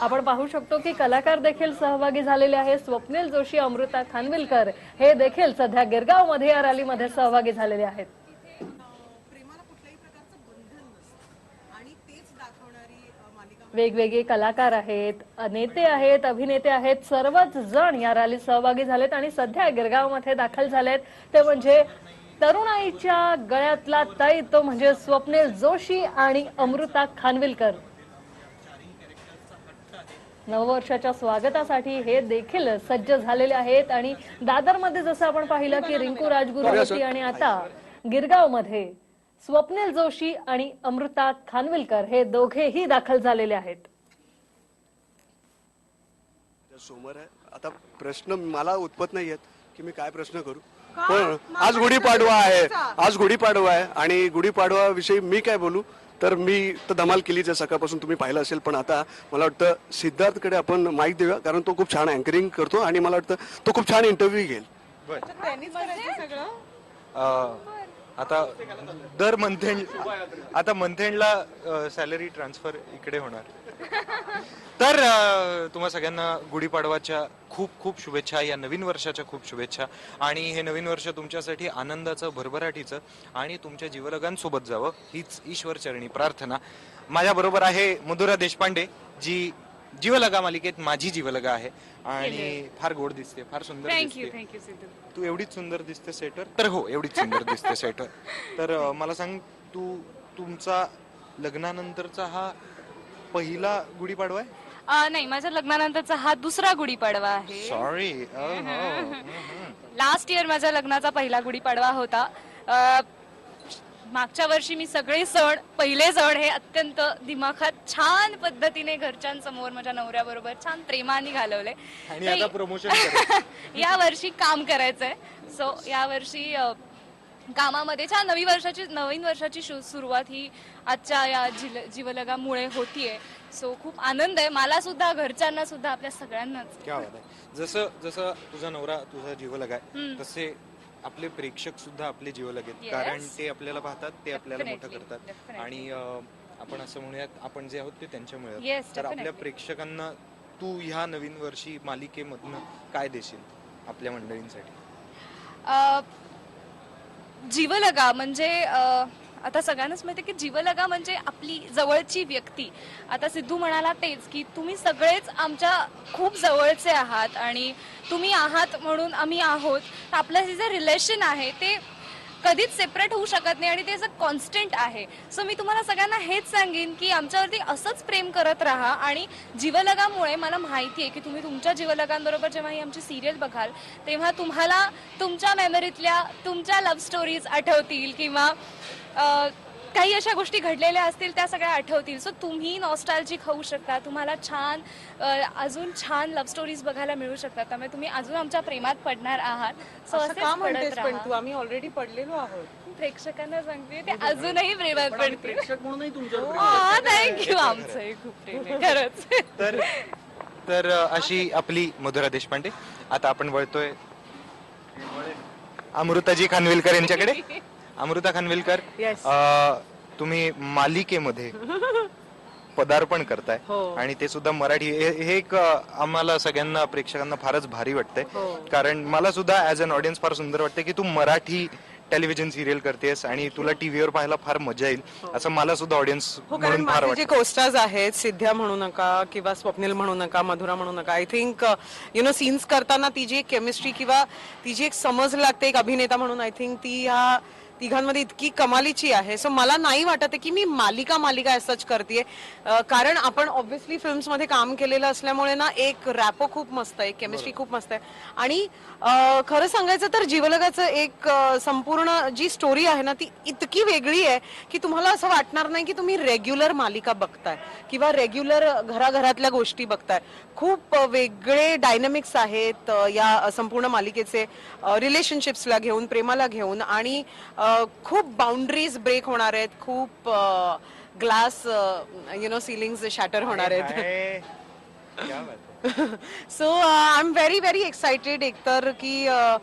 आपण पाहू शकतो की कलाकार देखील सहभागी झालेले आहे स्वप्नील जोशी अमृता खानविलकर हे देखील सध्या गिरगावमध्ये या रॅलीमध्ये सहभागी झालेले आहेत. वेगवेगळे कलाकार आहेत नेते आहेत अभिनेते आहेत. सर्वच जण या रॅलीत सहभागी झालेत आणि सध्या गिरगावमध्ये दाखल झालेत. ते म्हणजे तरुणाईच्या गळ्यातला ताई तो म्हणजे स्वप्नील जोशी आणि अमृता खानविलकर. नववर्षाच्या स्वागतासाठी हे देखील सज्ज झालेले आहेत. आणि दादरमध्ये जसं आपण पाहिलं की रिंकू राजगुरू होती आणि आता गिरगावमध्ये स्वप्नील जोशी आणि अमृता खानविलकर हे दोघेही दाखल झालेले आहेत. समोर आहे. आता प्रश्न मला उत्पत नाही येत की मी काय प्रश्न करू. पण आज गुढीपाडवा आहे. आज गुढीपाडवा आहे. आणि गुढीपाडवा विषयी मी काय बोलू? तर मी तर धमाल केलीच आहे. सकाळपासून तुम्ही पाहिलं असेल पण आता मला वाटतं सिद्धार्थकडे आपण माईक देऊया कारण तो खूप छान अँकरिंग करतो आणि मला वाटतं तो खूप छान इंटरव्ह्यू घेईल. अ, आता दर मंथ एंड आता मंथ एंडला सॅलरी ट्रान्सफर इकडे होणार. तर तुम्हा सगळ्यांना गुढीपाडवाच्या खूप खूप शुभेच्छा या नवीन वर्षाच्या खूप शुभेच्छा. आणि हे नवीन वर्ष तुमच्यासाठी आनंदाचं भरभराटीचं आणि तुमच्या जीवलगांसोबत जावं हीच ईश्वर चरणी प्रार्थना. माझ्या बरोबर आहे मधुरा देशपांडे जी जीवलगा मालिकेत माझी जीवलगा आहे. आणि फार गोड दिसते फार सुंदर थँक्यू दिसते. थँक्यू सिद्धू तू एवढीच सुंदर दिसते सेटर? तर हो एवढीच सुंदर दिसते सेटर. तर अं, मला सांग तू तुमचा लग्नानंतरचा हा पहिला गुढीपाडवा आहे? अं, नाही माझ्या लग्नानंतरचा हा दुसरा गुढीपाडवा आहे. सॉरी लास्ट इयर माझ्या लग्नाचा पहिला गुढीपाडवा होता. अं, मागच्या वर्षी मी सगळे सण पहिले सण हे अत्यंत दिमाखात छान पद्धतीने घरच्यांसमोर माझ्या नवऱ्याबरोबर छान प्रेमाने घालवले. आणि तर आता प्रमोशन या वर्षी काम करायचंय. सो या वर्षी कामामध्ये छान नवी वर्षाची नवीन वर्षाची शु- सुरुवात ही आजच्या या जिल जीवलगामुळे होतीये सो खूप आनंद आहे मला सुद्धा घरच्यांना सुद्धा आपल्या सगळ्यांनाच क्या बात आहे जसं जसं तुझा नवरा तुझा जीवलग आहे हम्म. तसे आपले प्रेक्षक सुद्धा आपले जीवलग आहेत Yes. कारण ते आपल्याला पाहतात ते आपल्याला मोठं Definitely, करतात definitely. आणि अं, आपण असं म्हणूयात आपण जे आहोत ते त्यांच्यामुळे आहोत. Yes, तर आपल्या definitely. प्रेक्षकांना तू ह्या नवीन वर्षी मालिकेमधनं काय देशील आपल्या मंडळींसाठी अ, जीवलगा म्हणजे आता सगळ्यांनाच माहिती की जीवलगा म्हणजे आपली जवळची व्यक्ती. आता सिद्धू म्हणाला तेच की तुम्ही सगळेच आमच्या खूप जवळचे आहात आणि तुम्ही आहात म्हणून आम्ही आहोत. तर आपलं जे रिलेशन आहे ते कधीच सेपरेट होऊ शकत नाही आणि ते असं कॉन्स्टंट आहे. सो मी तुम्हाला सगळ्यांना हेच सांगेन की आमच्यावरती असंच प्रेम करत राहा आणि जीवलगामुळे मला माहिती आहे की तुम्ही तुमच्या जीवलगांबरोबर जेव्हा ही आमची सिरियल बघाल तेव्हा तुम्हाला तुमच्या मेमरीतल्या तुमच्या लव्ह स्टोरीज आठवतील किंवा काही अशा गोष्टी घडलेल्या असतील त्या सगळ्या आठवतील. सो तुम्ही नॉस्टॅल्जिक होऊ शकता. तुम्हाला छान अजून छान लव्ह स्टोरीज बघायला मिळू शकतात. त्यामुळे तुम्ही अजून आमच्या प्रेमात पडणार आहात. सो असं का म्हणतेस पण तू? आम्ही ऑलरेडी पडलेलो आहोत. प्रेक्षकांना सांगते ते अजूनही प्रेमात पडतील. प्रेक्षक म्हणूनही तुमच्यावर हा थँक्यू आमचंही खूप प्रेम आहे. खरंच. तर तर अशी आपली मधुरा देशपांडे. आता आपण वळतोय अमृताजी खानविलकर यांच्याकडे. अमृता खानविलकर Yes. अ, तुम्ही मालिकेमध्ये पदार्पण करताय हो. आणि ते सुद्धा मराठी हे हे एक अ, आम्हाला सगळ्यांना प्रेक्षकांना फारच भारी वाटतंय हो. कारण मला सुद्धा ऍज अन ऑडियन्स फार सुंदर वाटतं की तू मराठी टेलिव्हिजन सिरियल करतेस आणि तुला टीव्हीवर पाहायला फार मजा येईल असं मला सुद्धा ऑडियन्स हो कारण म्हणून फार माझे जे वाटतं कोस्टार्स आहेत सिद्ध्या म्हणू नका किंवा स्वप्नील म्हणू नका मधुरा म्हणू नका I think you know scenes करताना ती जी एक केमिस्ट्री किंवा ती जी एक समज लागते एक अभिनेता म्हणून आय थिंक ती ह्या तिघांमध्ये इतकी कमालीची आहे. सो मला नाही वाटत आहे की मी मालिका मालिका सच करते कारण आपण ऑब्व्हियसली फिल्म्समध्ये काम केलेलं असल्यामुळे ना एक रॅपो खूप मस्त आहे केमिस्ट्री खूप मस्त आहे. आणि खरं सांगायचं तर जीवलगाचं एक संपूर्ण जी स्टोरी आहे ना ती इतकी वेगळी आहे की तुम्हाला असं वाटणार नाही की तुम्ही रेग्युलर मालिका बघताय किंवा रेग्युलर घराघरातल्या गोष्टी बघताय. खूप वेगळे डायनमिक्स आहेत या संपूर्ण मालिकेचे रिलेशनशिप्सला घेऊन प्रेमाला घेऊन आणि खूप बाउंड्रीज ब्रेक होणार आहेत. खूप glass you know ceiling shatter होणार आहेत. So I am very very excited एकतर की अ,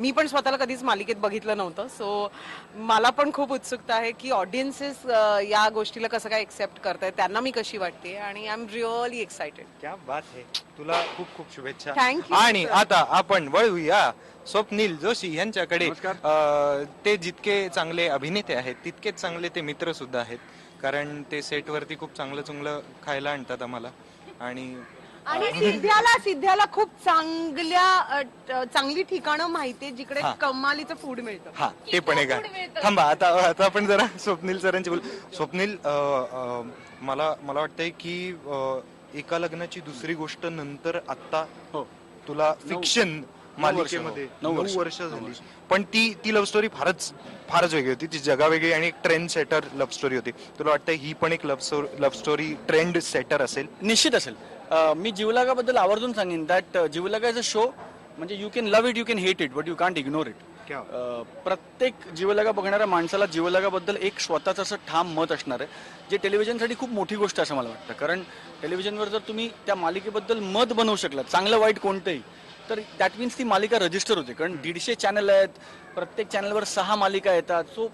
मी पण स्वतःला कधीच मालिकेत बघितलं नव्हतं. सो मला पण खूप उत्सुकता आहे की ऑडियन्सेस या गोष्टीला कसं काय एक्सेप्ट करतायत त्यांना मी कशी वाटते आणि आय एम रिअली एक्सायटेड क्या बात है. तुला खूप खूप शुभेच्छा. You, आणि आता आपण वळूया स्वप्नील जोशी यांच्याकडे. अं, ते जितके चांगले अभिनेते आहेत तितकेच चांगले ते मित्र सुद्धा आहेत. कारण ते सेटवरती खूप चांगलं चांगलं खायला आणतात आम्हाला. आणि आणि सिद्ध्याला सिद्ध्याला खूप चांगल्या अ, चांगली ठिकाणं माहितीये जिकडे हा. कमालीचं फूड मिळतं. हा ते पण एक आहे. थांबा आता आता आपण जरा स्वप्नील सरांची बोल स्वप्नील अं, अं, मला मला वाटतंय की अं, एका लग्नाची दुसरी गोष्ट नंतर आता हो. तुला फिक्शन मालिकेमध्ये नऊ नऊ वर्ष. वर्ष झाली. पण ती ती लव्ह स्टोरी फारच फारच वेगळी होती. ती जगावेगळी आणि एक ट्रेंड सेटर लव्ह स्टोरी होती. तुला वाटतं ही पण एक love love story trend setter असेल? निश्चित असेल. मी जीवलागाबद्दल आवर्जून सांगेन that Jeevlaga is a show म्हणजे you can love it you can hate it but you can't ignore it क्या? प्रत्येक जीवलगा बघणाऱ्या माणसाला जीवलगाबद्दल एक स्वतःचं असं ठाम मत असणार आहे जे टेलिव्हिजनसाठी खूप मोठी गोष्ट असं मला वाटतं. कारण टेलिव्हिजनवर जर तुम्ही त्या मालिकेबद्दल मत बनवू शकलात चांगलं वाईट कोणतंही तर दॅट मीन्स ती मालिका रजिस्टर होते. कारण दीडशे चॅनल आहेत प्रत्येक चॅनलवर सहा मालिका येतात सो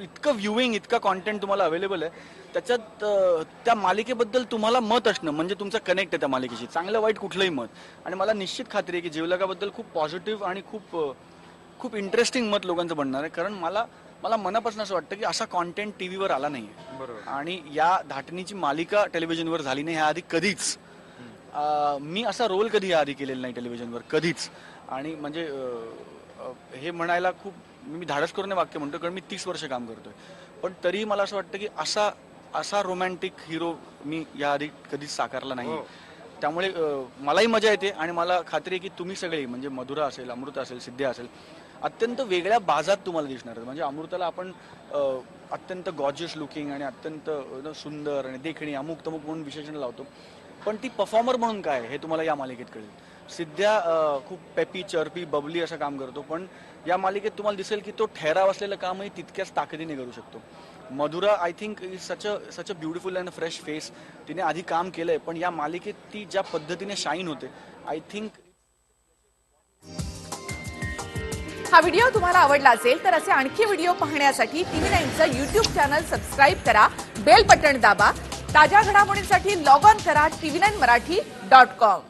इतकं व्ह्युईंग इतका कॉन्टेंट तुम्हाला अवेलेबल आहे. त्याच्यात अं, त्या मालिकेबद्दल तुम्हाला मत असणं म्हणजे तुमचं कनेक्ट आहे त्या मालिकेशी. चांगलं वाईट कुठलंही मत. आणि मला निश्चित खात्री आहे की जीवलगाबद्दल खूप पॉझिटिव्ह आणि खूप अं, खूप इंटरेस्टिंग मत लोकांचं बनणार आहे. कारण मला मला मनापासून असं वाटतं की असा कॉन्टेंट टीव्हीवर आला नाही आणि या धाटणीची मालिका टेलिव्हिजनवर झाली नाही ह्या आधी कधीच अं, मी असा रोल कधी आधी केलेला नाही टेलिव्हिजनवर कधीच. आणि म्हणजे अं, अं, हे म्हणायला खूप मी धाडस करून हे वाक्य म्हणतो कारण मी तीस वर्ष काम करतोय. पण तरीही मला असं वाटतं की असा असा रोमॅन्टिक हिरो मी याआधी कधीच साकारला नाही. त्यामुळे अं, मलाही मजा येते आणि मला खात्री आहे की तुम्ही सगळे म्हणजे मधुरा असेल अमृता असेल सिद्ध्या असेल अत्यंत वेगळ्या बाजात तुम्हाला दिसणार म्हणजे अमृताला आपण अत्यंत गॉर्जियस लुकिंग आणि अत्यंत सुंदर आणि देखणी अमुक तमुक म्हणून विशेषण लावतो. पण ती परफॉर्मर म्हणून काय हे तुम्हाला या मालिकेत कळेल. सिद्ध्या खूप पेपी चरपी बबली असं काम करतो पण या मालिकेत तुम्हाला दिसेल की तो ठेराव असलेलं कामही तितक्याच ताकदीने करू शकतो. Madhura I think is such a such a beautiful and fresh face तिने आधी काम केलंय पण या मालिकेत ती ज्या पद्धतीने शाईन होते आय थिंक हा व्हिडिओ तुम्हाला आवडला असेल तर असे आणखी व्हिडिओ पाहण्यासाठी टीव्ही नाईनचं युट्यूब चॅनल सबस्क्राईब करा बेल बटन दाबा ताज्या घडामोडींसाठी लॉग ऑन करा TV nine Marathi dot com